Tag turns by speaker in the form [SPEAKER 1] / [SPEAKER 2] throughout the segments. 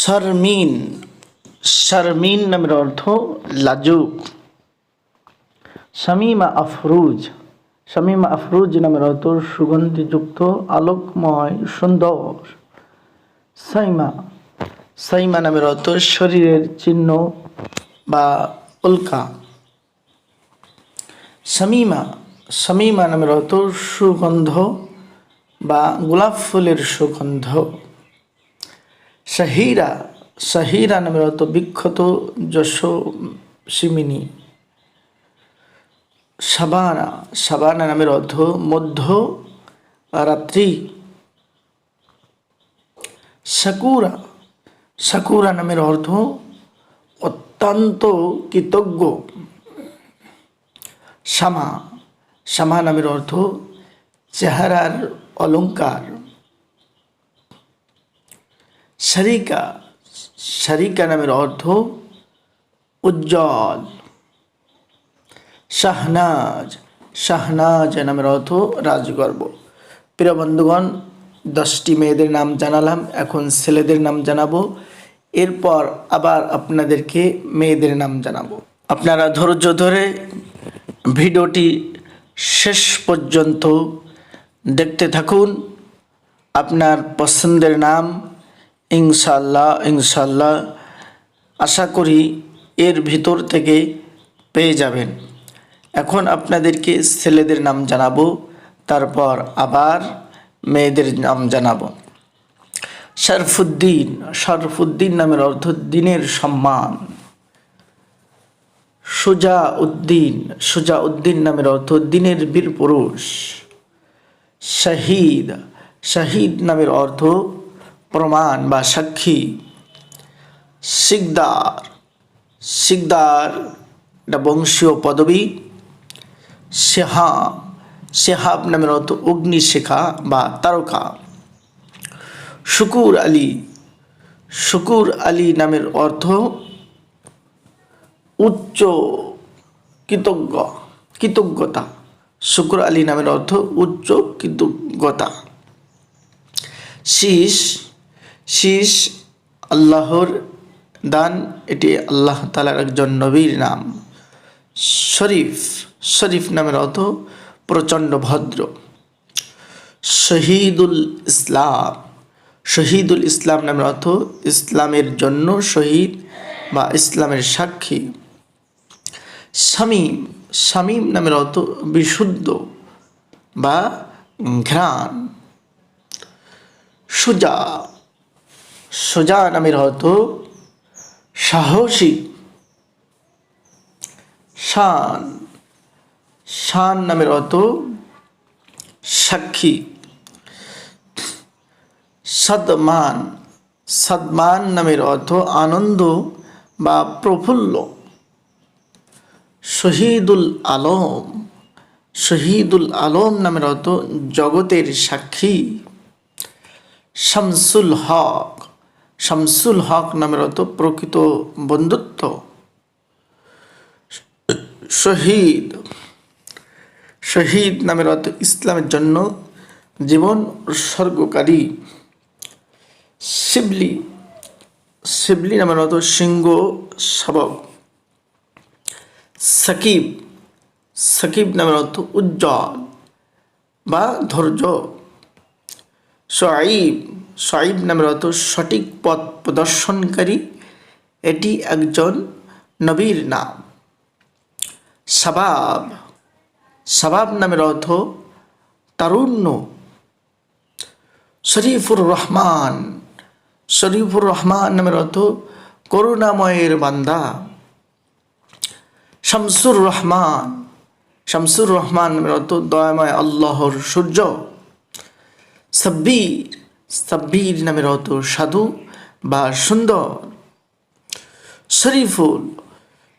[SPEAKER 1] শারমিন শারমিন নামের অর্থ লাজুক। শামিমা আফরুজ শামিমা আফরুজ নামের অর্থ সুগন্ধিযুক্ত, আলোকময়, সুন্দর। সাইমা সাইমা নামের অর্থ শরীরের চিহ্ন বা উল্কা। শামিমা শামিমা নামের অর্থ সুগন্ধ বা গোলাপ ফুলের সুগন্ধ। শাহিরা শাহিরা নামের অর্থ বিখ্যাত যশস্বিনী সাবানা সাবানা নামের অর্থ মধ্য রাত্রি। সাকুরা সাকুরা নামের অর্থ অত্যন্ত কৃতজ্ঞ। শ্যামা শ্যামা নামের অর্থ চেহারার অলংকার। শারিকা শারিকা নামের অর্থ উজ্জ্বল। শাহনাজ শাহনাজ নামের অর্থ রাজগর্ব। প্রিয় বন্ধুগণ, দশটি মেয়েদের নাম জানালাম, এখন ছেলেদের নাম জানাব। এরপর আবার আপনাদেরকে মেয়েদের নাম জানাব। আপনারা ধৈর্য ধরে ভিডিওটি শেষ পর্যন্ত দেখতে থাকুন। আপনার পছন্দের নাম ইনশাল্লাহ ইনশাল্লাহ আশা করি এর ভিতর থেকে পেয়ে যাবেন। এখন আপনাদেরকে ছেলেদের নাম জানাব, তারপর আবার মেয়েদের নাম জানাব। শরফুদ্দিন শরফুদ্দিন নামের অর্থ দিনের সম্মান। সুজা উদ্দিন সুজা উদ্দিন নামের অর্থ দিনের বীর পুরুষ শহীদ শহীদ নামের অর্থ প্রমাণ বা সাক্ষী। সিকদার সিকদার এটা বংশীয় পদবী। শেহাব শেহাব নামের অর্থ অগ্নিশেখা বা তারকা। শুকুর আলী। শুকুর আলী নামের অর্থ উচ্চ কৃতজ্ঞ, কৃতজ্ঞতা। শুকুর আলী নামের অর্থ উচ্চ কৃতজ্ঞতা। শীষ শীষ, আল্লাহর দান, এটি আল্লাহ তালার একজন নবীর নাম। শরীফ শরীফ নামের অর্থ প্রচণ্ড ভদ্র। শহীদুল ইসলাম শহীদুল ইসলাম নামের অর্থ ইসলামের জন্য শহীদ বা ইসলামের সাক্ষী। শামীম শামীম নামের অর্থ বিশুদ্ধ বা ঘ্রাণ। সুজা সুজা নামের অর্থ সাহসী। শান। শান নামের অর্থ সাক্ষী। সদমান। সদমান নামের অর্থ আনন্দ বা প্রফুল্ল। শহীদুল আলম। শহীদুল আলম নামের অর্থ জগতের সাক্ষী। শামসুল হক। শামসুল হক নামের অর্থ প্রকৃত বন্ধুত্ব। শহীদ শহীদ নামের অর্থ ইসলামের জন্য জীবন উৎসর্গকারী শিবলি শিবলি নামের অর্থ সিংহ শাবক। সাকিব সাকিব নামের অর্থ উজ্জ্বল বা ধৈর্য। সাইব সাইব নামের অর্থ সঠিক পথ প্রদর্শনকারী, এটি একজন নবীর নাম। সাবাব সাবাব নামের অর্থ তারুণ্য। শরীফুর রহমান শরীফুর রহমান নামের অর্থ করুণাময়ের বান্দা। শামসুর রহমান শামসুর রহমান নামের অর্থ দয়াময় আল্লাহর সূর্য। সাব্বির সাব্বির নামের অর্থ সাধু বা সুন্দর। শরীফুল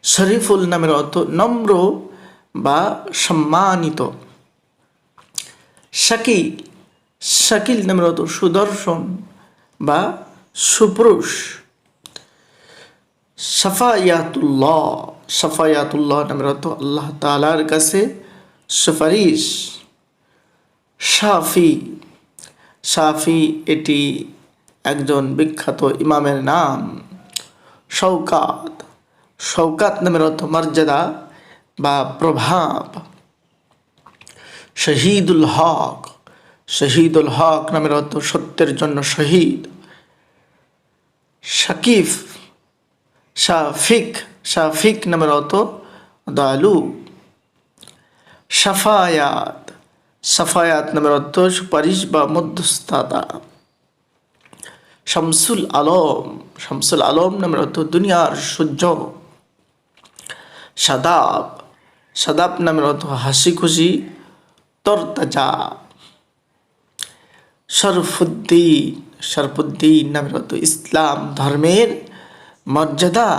[SPEAKER 1] শরীফুল নামের অর্থ নম্র বা সম্মানিত। শাকিল শাকিল নামের অর্থ সুদর্শন বা সুপুরুষ। সাফায়াতুল্লাহ সাফায়াতুল্লাহ নামের অর্থ আল্লাহ তালার কাছে সুপারিশ। সাফি সাফি এটি একজন বিখ্যাত ইমামের নাম। শৌকাত শৌকাত নামের অর্থ মর্যাদা বা প্রভাব। শহীদুল হক। শহীদুল হক নামের অর্থ সত্যের জন্য শহীদ। শাকিফ। শাফিক। শাফিক নামের অর্থ দয়ালু। সাফায়াত সাফায়াত নামের অর্থ সুপারিশ বা মধ্যস্থতা। শামসুল আলম শামসুল আলম নামের অর্থ দুনিয়ার সূর্য। সাদাব সাদাব নামের অর্থ হাসি খুশি তরতাজা। শরফুদ্দিন শরফুদ্দিন নামের অর্থ ইসলাম, ধর্মের মর্যাদা।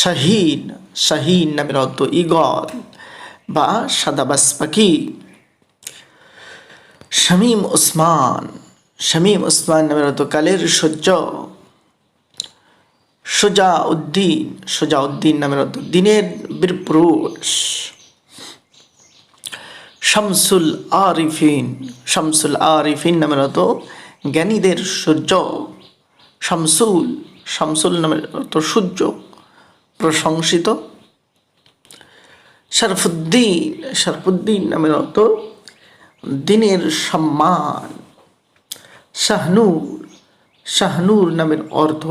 [SPEAKER 1] শাহীন শাহীন নামের অর্থ ইগল বা সাদাবাস পাখি শামীম ওসমান শামীম ওসমান নামের অর্থ কালের সহ্য সোজা উদ্দিন সোজা উদ্দিন নামের অর্থ দিনের বীরপুরুষ শামসুল আরিফিন শামসুল আরিফিন নামের অর্থ জ্ঞানীদের সূর্য। শামসুল শামসুল নামের অর্থ সূর্য প্রশংসিত। শরফুদ্দিন শরফুদ্দিন নামের অর্থ দিনের সম্মান। শাহনুর শাহনুর নামের অর্থ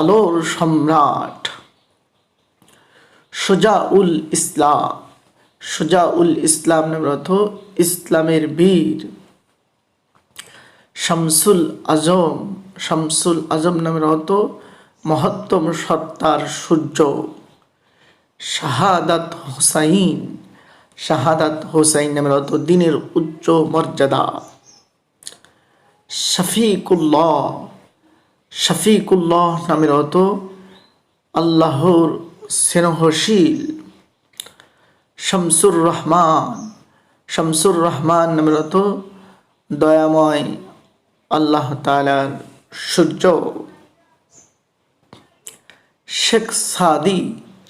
[SPEAKER 1] আলোর সম্রাট। সোজাউল ইসলাম সোজাউল ইসলাম নামের অর্থ ইসলামের বীর। শামসুল আজম শামসুল আজম নামের অর্থ মহত্তম সত্তার সূর্য। শাহাদাত হোসাইন। শাহাদাত হোসাইন নামের অর্থ দিনের উচ্চ মর্যাদা। শফিকুল্লাহ। শফিকুল্লাহ নামের অর্থ আল্লাহর স্নেহশীল। শামসুর রহমান। শামসুর রহমান নামের অর্থ দয়াময় আল্লাহ তালার সূর্য। শেখ সাদি।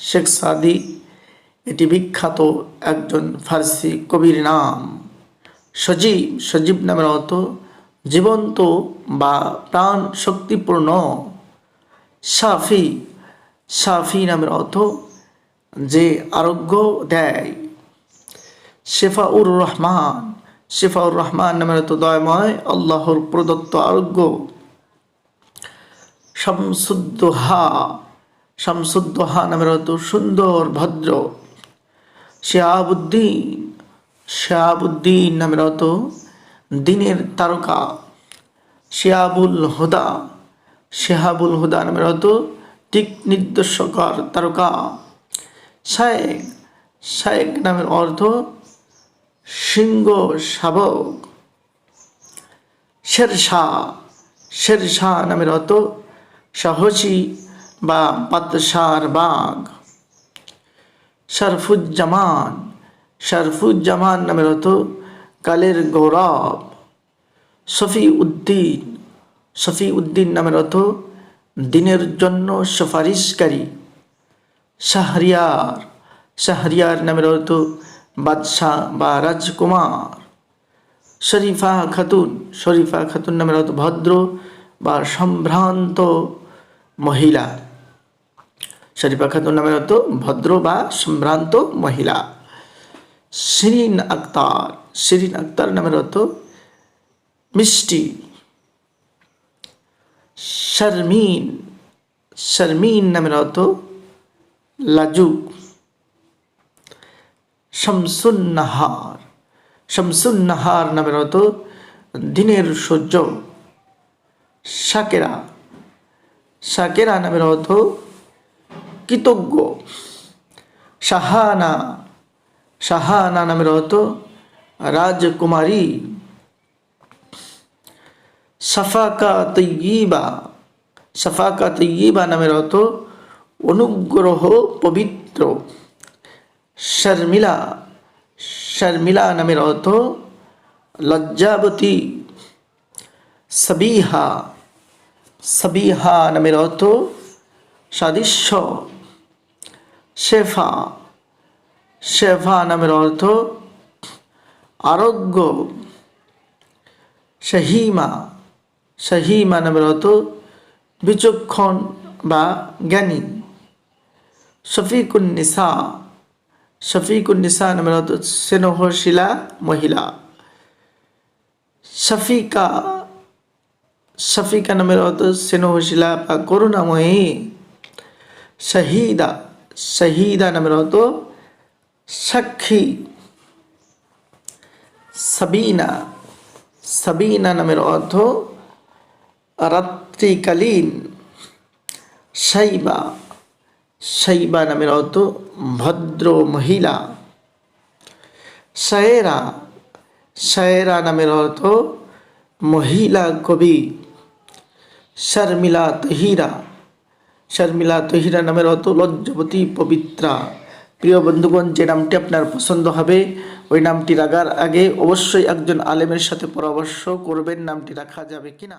[SPEAKER 1] শেখ সাদি, এটি বিখ্যাত একজন ফার্সি কবির নাম। সজীব সজীব নামের অর্থ জীবন্ত বা প্রাণ শক্তিপূর্ণ সাফি সাফি নামের অর্থ যে আরোগ্য দেয়। শেফাউর রহমান শেফাউর রহমান নামের অর্থ দয়ময়, আল্লাহর প্রদত্ত আরোগ্য। শামসুদ্দোহা শামসুদ্দোহা নামের অর্থ সুন্দর ভদ্র। শেহাবুদ্দিন শেহাবুদ্দিন নামের অর্থ দিনের তারকা। শেহাবুল হুদা শেহাবুল হুদা নামের অর্থ দিক নির্দেশকর তারকা। শায়েক শায়েক নামের অর্থ সিংহ শাবক। শেরশাহ শেরশাহ নামের অর্থ সাহসী বা বাদশার বাঘ শরফুজ্জামান। শরফুজ্জামান নামের অর্থ কালের গৌরব। শফি উদ্দিন শফি উদ্দিন নামের অর্থ দিনের জন্য সুপারিশকারী। শাহরিয়ার। শাহরিয়ার নামের অর্থ বাদশাহ বা রাজকুমার। শরীফা খাতুন। শরীফা খাতুন নামের অর্থ ভদ্র বা সম্ভ্রান্ত মহিলা। শরীফা খাতুন নামের অর্থ ভদ্র বা সম্ভ্রান্ত মহিলা। শিরিন আক্তার শিরিন আক্তার নামের অর্থ মিষ্টি। শর্মিন শর্মিন নামের অর্থ লাজুক। শামসুন্নাহার শামসুন্নাহার নামের অর্থ দিনের সূর্য। শাকেরা শাকেরা নামের অর্থ কৃতজ্ঞ শাহানা শাহানা নামের অর্থ রাজকুমারী সাফাকা তৈবা সাফাকা তৈবা নামের অর্থ অনুগ্রহ পবিত্র শর্মিলা শর্মিলা নামের অর্থ লজ্জাবতী সবিহা সবিহা নামের অর্থ সাদৃশ্য শেফা। শেফা নামের অর্থ আরোগ্য। শাহিমা। শাহিমা নামের অর্থ বিচক্ষণ বা জ্ঞানী। শফিকুন নিসা। শফিকুন নিসা নামের অর্থ স্নেহশীলা মহিলা। শফিকা। শফিকা নামের অর্থ স্নেহশীলা বা করুণাময়ী। শহীদা। শহীদা নামের অর্থ সাক্ষী সাবিনা সাবিনা নামের অর্থ রাত্রিকালীন সাইবা সাইবা নামের অর্থ ভদ্র মহিলা, শায়েরা শায়েরা নামের অর্থ মহিলা কবি, শর্মিলা তহিরা শর্মিলা তহিরা নামের অত লজ্জবতী পবিত্রা। প্রিয় বন্ধুগণ, যে নামটি আপনার পছন্দ হবে, ওই নামটি রাখার আগে অবশ্যই একজন আলেমের সাথে পরামর্শ করবেন নামটি রাখা যাবে কিনা।